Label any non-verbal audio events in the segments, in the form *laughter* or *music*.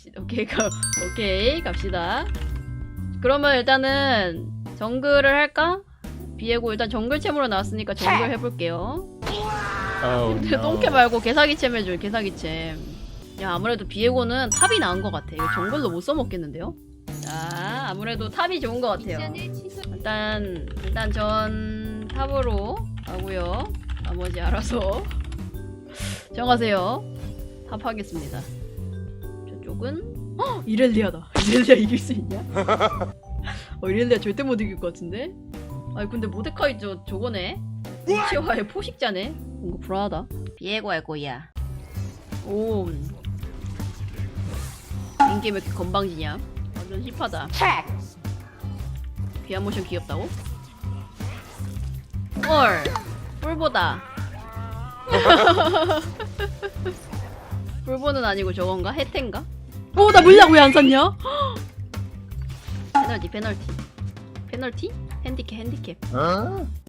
갑시다. 오케이, 가, 오케이, 갑시다. 그러면 일단은 정글을 할까? 비에고 일단 정글 챔으로 나왔으니까 정글 해볼게요. Oh *laughs* 근데 똥캐 말고 개사기 챔 해줄 개사기 챔. 야 아무래도 비에고는 탑이 나은 것 같아. 이거 정글로 못 써먹겠는데요? 자 아무래도 탑이 좋은 것 같아요. 일단 일단 전 탑으로 가고요. 나머지 알아서 *laughs* 정하세요. 탑 하겠습니다. 저쪽은 헉! 이렐리아다. *laughs* 이렐리아 이길 수 있냐? *laughs* 어 이렐리아 절대 못 이길 것 같은데. 아니 근데 모데카이 저 저거네. 치와의 포식자네. 뭔가 불안하다. 비에고 할 거야. 오. 인게 왜 이렇게 건방지냐? 완전 힙하다. 귀한 모션 귀엽다고? 헐 뿔보다 뿔보는 *laughs* 아니고 저건가? 혜텐가? 오나 물약 왜안 샀냐? 페널티 페널티 페널티? 핸디캡 핸디캡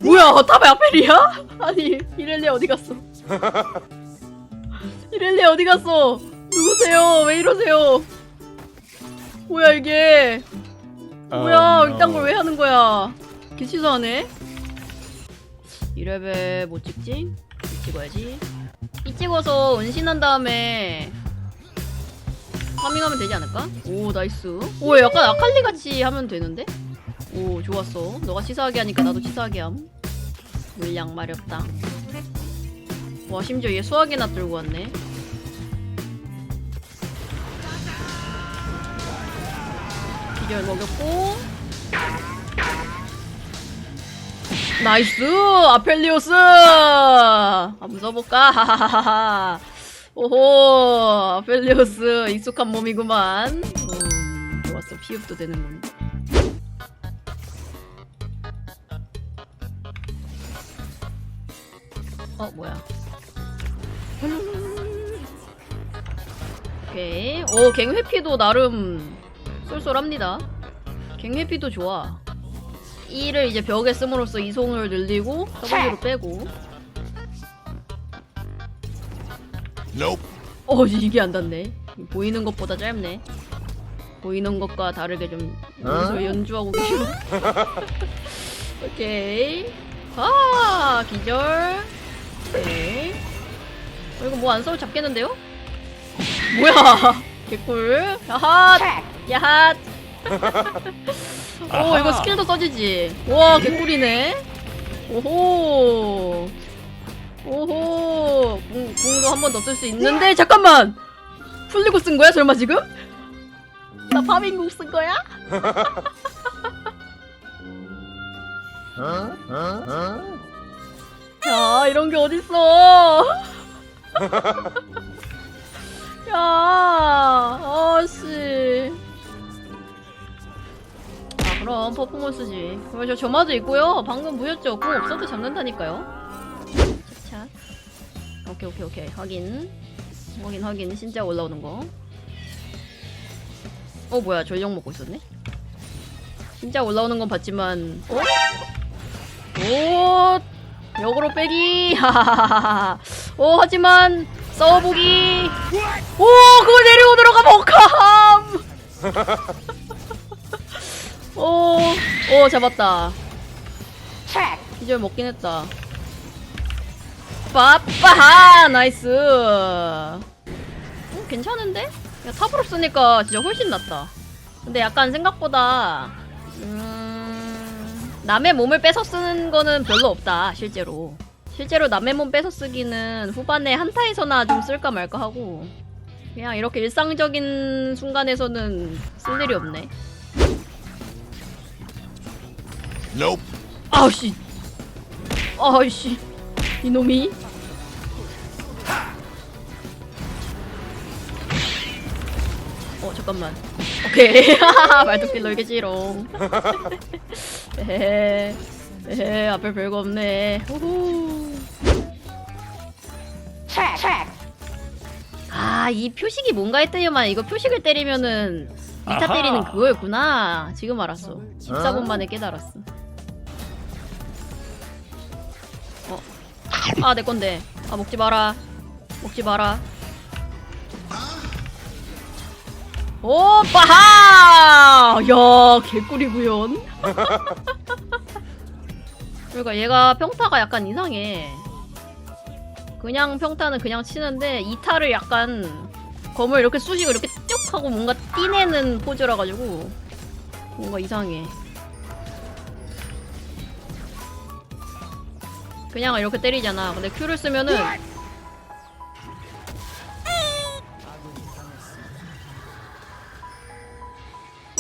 뭐야 탑에 아펠이야? *laughs* 아니 이렐리 어디 갔어? *laughs* 이렐리 어디 갔어? 누구세요? 왜 이러세요? 뭐야 이게 뭐야 이딴 걸 왜 하는 거야 개치사하네 이레벨 못 찍지? 이 찍어야지 이 찍어서 은신한 다음에 파밍하면 되지 않을까? 오 나이스. 오 약간 아칼리 같이 하면 되는데? 오 좋았어. 너가 치사하게 하니까 나도 치사하게 함. 물량 마렵다. 와 심지어 얘 수학이나 들고 왔네. 기절 먹였고. 나이스! 아펠리오스! 한번 써볼까? *laughs* 하하하하 오호 아펠리오스 익숙한 몸이구만. 음, 좋았어. 피흡도 되는군 어 뭐야? 오케이. 오 갱회피도 나름 쏠쏠합니다. 갱회피도 좋아. E를 이제 벽에 씀으로써 이송을 늘리고 W로 빼고 Nope. 어 이게 안 닿네. 보이는 것보다 짧네. 보이는 것과 다르게 좀 여기서 연주하고 계셔. *laughs* 오케이. 아 기절. 오케이 어, 이거 뭐 안 써도 잡겠는데요? 뭐야? *laughs* 개꿀. 야핫. 야핫. *laughs* 오 이거 스킬도 써지지. 와 개꿀이네. 오호. 오호 궁, 궁도 한 번 더 쓸 수 있는데 잠깐만 풀리고 쓴 거야 설마 지금? 나 파밍국 쓴 거야? *laughs* 야 이런 게 어딨어 *laughs* 야 아씨 아 그럼 퍼포먼스지 저 점화도 있고요 방금 보셨죠? 궁 없어도 잡는다니까요 차 오케이 오케이 오케이. 확인. 확인 확인. 진짜 올라오는 거. 어 뭐야. 전력 먹고 있었네? 진짜 올라오는 건 봤지만 어? 오! 역으로 빼기! 하하하하 *laughs* 오 하지만 싸워보기! 오 그걸 내리고 들어가면 어떡함! 오, 오 잡았다. 기절 먹긴 했다 빠빠하 나이스. 음, 괜찮은데? 야, 탑으로 쓰니까 진짜 훨씬 낫다. 근데 약간 생각보다 음... 남의 몸을 뺏어 쓰는 거는 별로 없다 실제로. 실제로 남의 몸 뺏어 쓰기는 후반에 한타에서나 좀 쓸까 말까 하고. 그냥 이렇게 일상적인 순간에서는 쓸 일이 없네. Nope. 아우씨. 아우씨. 이놈이 어 잠깐만. 오케이. *laughs* 말뚝질 놀겠지롱 에헤. 에헤 앞에 별거 없네. 호호 아이 표식이 뭔가 했더니만 이거 표식을 때리면은 미타 아하. 때리는 그거였구나. 지금 알았어. 14분 만에 깨달았어. 아, 내 건데. 아, 먹지 마라. 먹지 마라. 오빠하! 야, 개꿀이구연. *laughs* 그러니까 얘가 평타가 약간 이상해. 그냥 평타는 그냥 치는데 이타를 약간 검을 이렇게 쑤시고 이렇게 쭉 하고 뭔가 띠내는 포즈라 가지고 뭔가 이상해. 그냥 이렇게 때리잖아. 근데 큐를 쓰면은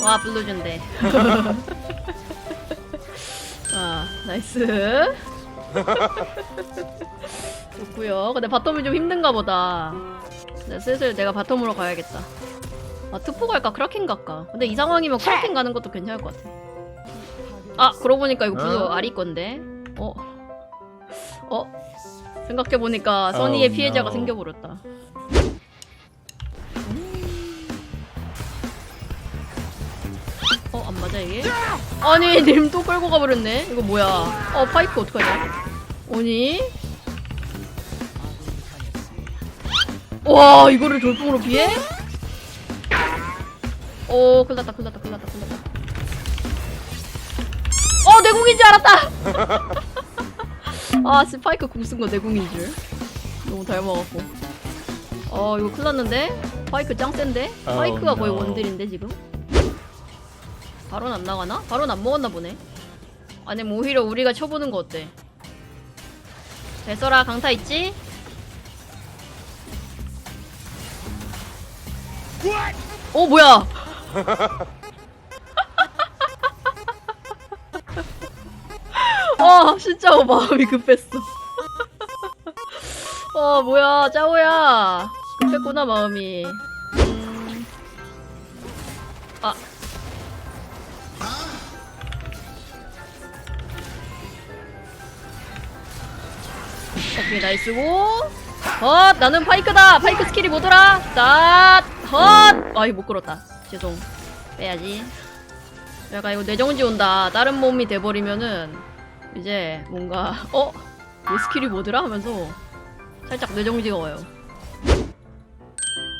와 블루준데. *laughs* 아 나이스. *laughs* 좋고요. 근데 바텀이 좀 힘든가 보다. 네, 슬슬 내가 바텀으로 가야겠다. 아 트포 갈까 크라켄 갈까? 근데 이 상황이면 크라켄 가는 것도 괜찮을 것 같아. 아 그러고 보니까 이거 블루 아리 건데. 어? 어? 생각해 보니까 써니의 Oh, 피해자가. 생겨버렸다. 어, 안 맞아, 이게? 아니, *laughs* 님 또 끌고 가버렸네? 이거 뭐야? 어, 파이크 어떡하냐? 아니? 와, 이거를 돌풍으로 피해? 오, 큰일 났다, 큰일 났다, 큰일 났다, 큰일 났다. 어, 내 궁인 줄 알았다! *laughs* 아, 스파이크 궁쓴거내 궁인 줄. 너무 닮아갖고. 어, 이거 큰일 났는데? 파이크 짱 센데? 파이크가 거의. 원딜인데, 지금? 바론 안 나가나? 바론 안 먹었나 보네. 아니면 오히려 우리가 쳐보는 거 어때? 잘 써라 강타 있지? 어 뭐야? 아 진짜 어, 마음이 급했어. 어 뭐야 짜오야 급했구나 마음이. 음... 아 오케이 나이스고 헛 나는 파이크다. 파이크 스킬이 뭐더라? stat헛. 아이 못 끌었다. 죄송. 빼야지. 약간 이거 뇌정지 온다. 다른 몸이 돼버리면은 이제 뭔가 *laughs* 어? 내 스킬이 뭐더라? 하면서 살짝 뇌정지가 와요.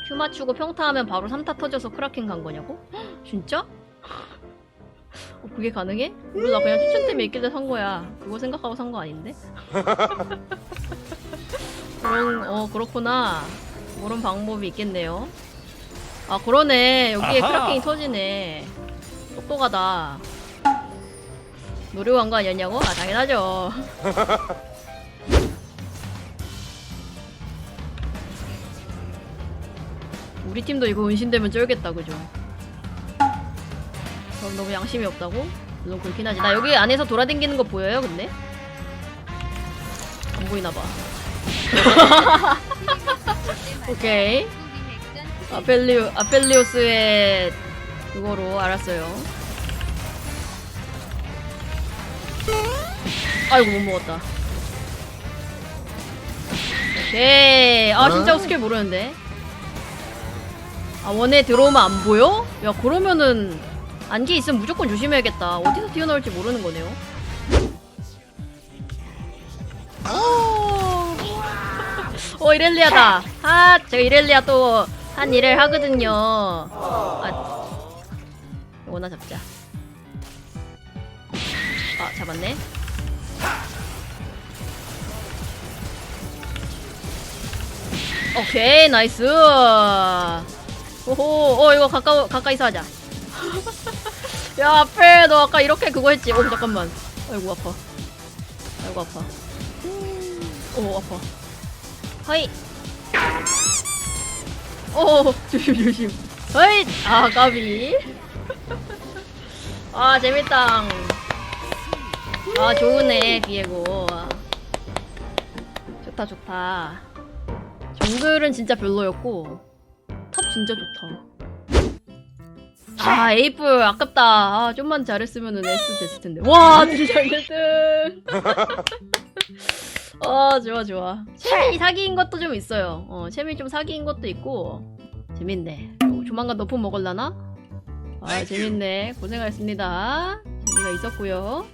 큐 맞추고 평타하면 바로 3타 터져서 크라켄 간 거냐고? 헉, *gasps* 진짜? 어, 그게 가능해? 몰라 그냥 추천 때문에 있길래 산 거야 그거 생각하고 산 거 아닌데? *laughs* 그런 어 그렇구나 그런 방법이 있겠네요 아 그러네 여기에 아하. 크라켄이 터지네 똑똑하다 노려고 한거 아니었냐고? 아 당연하죠 *laughs* 우리 팀도 이거 은신되면 쩔겠다 그죠? 그럼 너무 양심이 없다고? 물론 그렇긴 하지. 나 여기 안에서 돌아다니는 거 보여요 근데? 안 보이나봐. *laughs* 오케이. 아펠리오, 아펠리오스의 그거로 알았어요. 아이고 못 먹었다. 오케이. 아 진짜 스킬 모르는데. 아 원에 들어오면 안 보여? 야 그러면은 안개 있으면 무조건 조심해야겠다. 어디서 튀어나올지 모르는 거네요. 오, *laughs* 어 이렐리아다. 아 제가 이렐리아 또 한 일을 하거든요. 아 이거나 잡자. 아 잡았네. 오케이 나이스. 오호. 어 이거 가까워 가까이서 하자 *laughs* 야 앞에 너 아까 이렇게 그거 했지? 오 잠깐만. 아이고 아파. 아이고 아파. 오 아파. 허이. 오 *laughs* 조심 조심. 허이. 아 까비. *laughs* 아 재밌다. 아 좋으네 비에고. 좋다 좋다. 정글은 진짜 별로였고 탑 진짜 좋다 아 에이플 아깝다. 아 좀만 잘했으면 S 됐을 텐데. 와 진짜 잘됐음 *laughs* 아 좋아 좋아. 채미 사기인 것도 좀 있어요. 어 채미 좀 사기인 것도 있고. 재밌네. 요- 조만간 너프 먹을라나? 아 재밌네. 고생하셨습니다. 재미가 있었고요